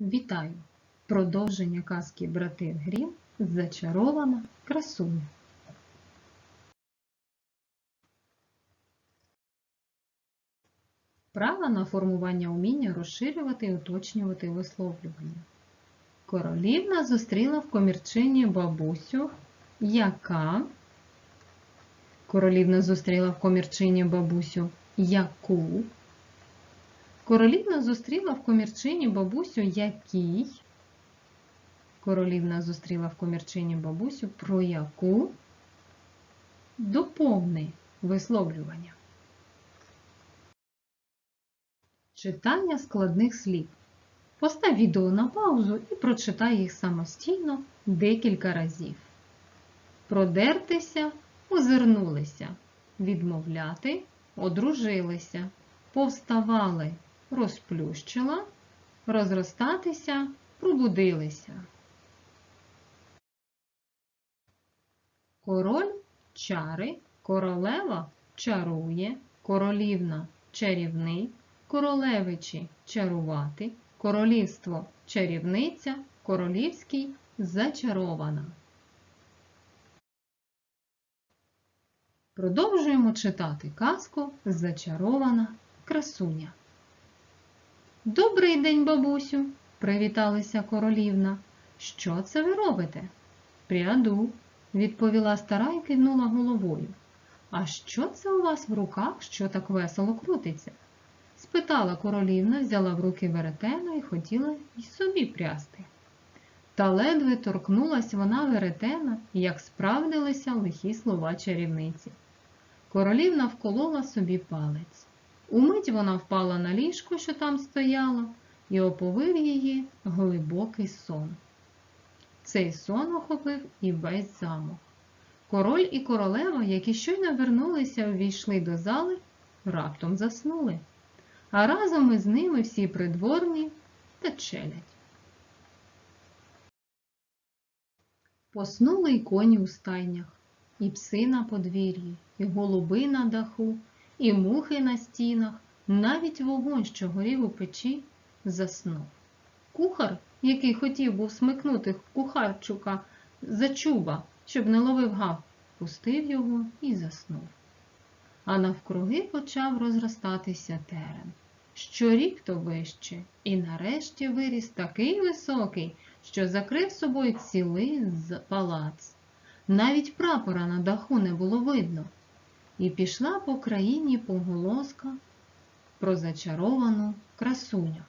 Вітаю! Продовження казки Брати Грім Зачарована красуня. Право на формування уміння розширювати і уточнювати висловлювання. Королівна зустріла в комірчині бабусю, яка Королівна зустріла в комірчині бабусю, яку Королівна зустріла в комірчині бабусю якій. Королівна зустріла в комірчині бабусю, про яку доповни висловлювання. Читання складних слів. Постав відео на паузу і прочитай їх самостійно декілька разів. Продертися, озирнулися, відмовляти, одружилися, повставали, розплющила, розростатися, пробудилися. Король чари, королева чарує, королівна чарівний, королевичі чарувати, королівство чарівниця, королівський зачарована. Продовжуємо читати казку Зачарована красуня. Добрий день, бабусю, привіталася королівна. Що це ви робите? Пряду, відповіла стара і кивнула головою. А що це у вас в руках, що так весело крутиться? спитала королівна, взяла в руки веретено і хотіла й собі прясти. Та ледве торкнулась вона веретена, як справдилися лихі слова чарівниці. Королівна вколола собі палець. Умить вона впала на ліжко, що там стояло, і оповив її глибокий сон. Цей сон охопив і весь замок. Король і королева, які щойно вернулися, увійшли до зали, раптом заснули, а разом із ними всі придворні та челядь. Поснули й коні у стайнях, і пси на подвір'ї, і голуби на даху, і мухи на стінах, навіть вогонь, що горів у печі, заснув. Кухар, який хотів був смикнути кухарчука за чуба, щоб не ловив гав, пустив його і заснув. А навкруги почав розростатися терен. Щорік то вище, і нарешті виріс такий високий, що закрив собою цілий палац. Навіть прапора на даху не було видно. І пішла по країні поголоска про зачаровану красуню,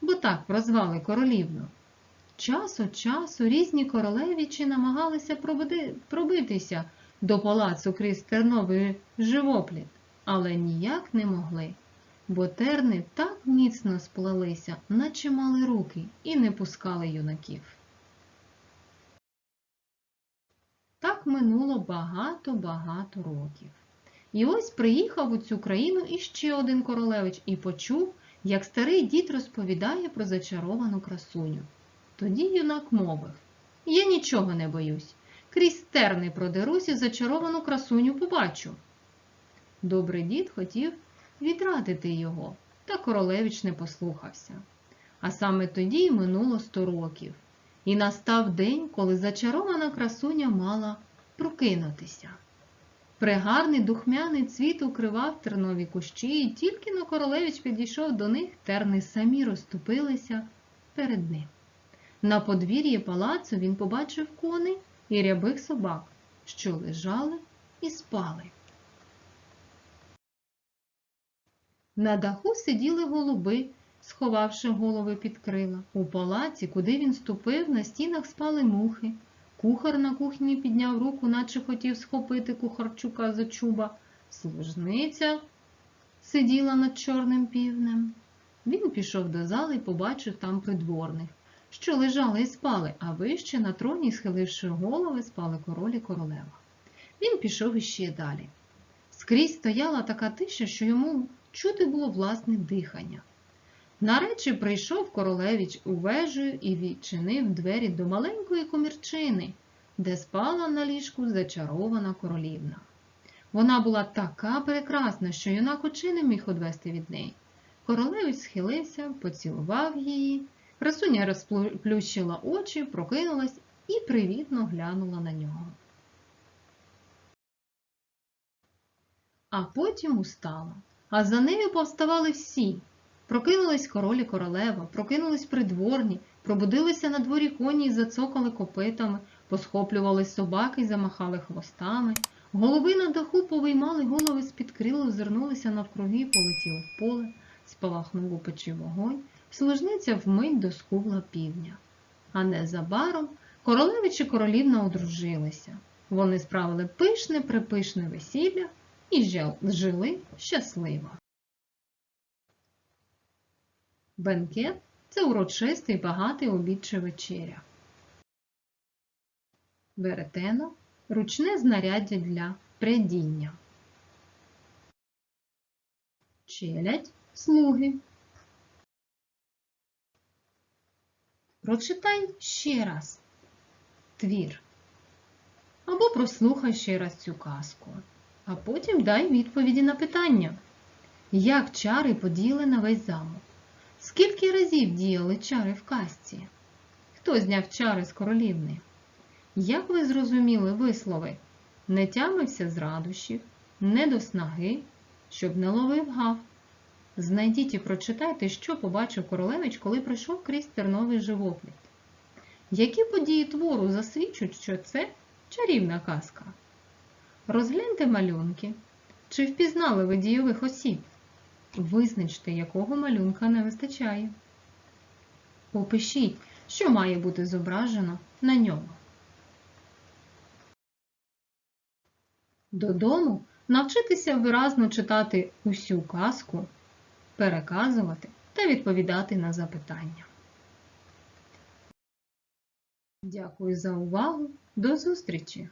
бо так прозвали королівну. Час від часу різні королевичі намагалися пробитися до палацу крізь терновий живопліт, але ніяк не могли, бо терни так міцно сплелися, наче мали руки, і не пускали юнаків. Так минуло багато-багато років. І ось приїхав у цю країну іще один королевич і почув, як старий дід розповідає про зачаровану красуню. Тоді юнак мовив Я нічого не боюсь. Крізь терни продерусь і зачаровану красуню побачу. Добрий дід хотів відрадити його, та королевич не послухався. А саме тоді й минуло сто років, і настав день, коли зачарована красуня мала прокинутися. Прегарний духмяний цвіт укривав тернові кущі, і тільки но королевич підійшов до них, терни самі розступилися перед ним. На подвір'ї палацу він побачив коней і рябих собак, що лежали і спали. На даху сиділи голуби, сховавши голови під крила. У палаці, куди він ступив, на стінах спали мухи. Кухар на кухні підняв руку, наче хотів схопити кухарчука за чуба. Служниця сиділа над чорним півнем. Він пішов до зали і побачив там придворних, що лежали і спали, а вище на троні, схиливши голови, спали король і королева. Він пішов іще далі. Скрізь стояла така тиша, що йому чути було власне дихання. Наречі прийшов королевич у вежу і відчинив двері до маленької комірчини, де спала на ліжку зачарована королівна. Вона була така прекрасна, що юнак очі не міг одвести від неї. Королевич схилився, поцілував її, Красуня розплющила очі, прокинулась і привітно глянула на нього. А потім устала, а за нею повставали всі. Прокинулись король і королева, прокинулись придворні, пробудилися на дворі коні і зацокали копитами, посхоплювались собаки і замахали хвостами. Голуби на даху повиймали голови з-під крил, озирнулися навкруги і полетіли в поле, спалахнув у печі вогонь, служниця вмить доскубла півдня. А незабаром королевич і королівна одружилися. Вони справили пишне припишне весілля і жили щасливо. Бенкет це урочистий багатий обід чи вечеря. Веретено ручне знаряддя для прядіння. Челядь слуги. Прочитай ще раз твір. Або прослухай ще раз цю казку, а потім дай відповіді на питання. Як чари подіяли на весь замок? Скільки разів діяли чари в казці? Хто зняв чари з королівни? Як ви зрозуміли вислови? Не тямився з радощів, не до снаги, щоб не ловив гав. Знайдіть і прочитайте, що побачив королевич, коли пройшов крізь терновий живопліт. Які події твору засвідчують, що це чарівна казка? Розгляньте малюнки. Чи впізнали ви дійових осіб? Визначте, якого малюнка не вистачає. Опишіть, що має бути зображено на ньому. Додому навчитися виразно читати усю казку, переказувати та відповідати на запитання. Дякую за увагу. До зустрічі!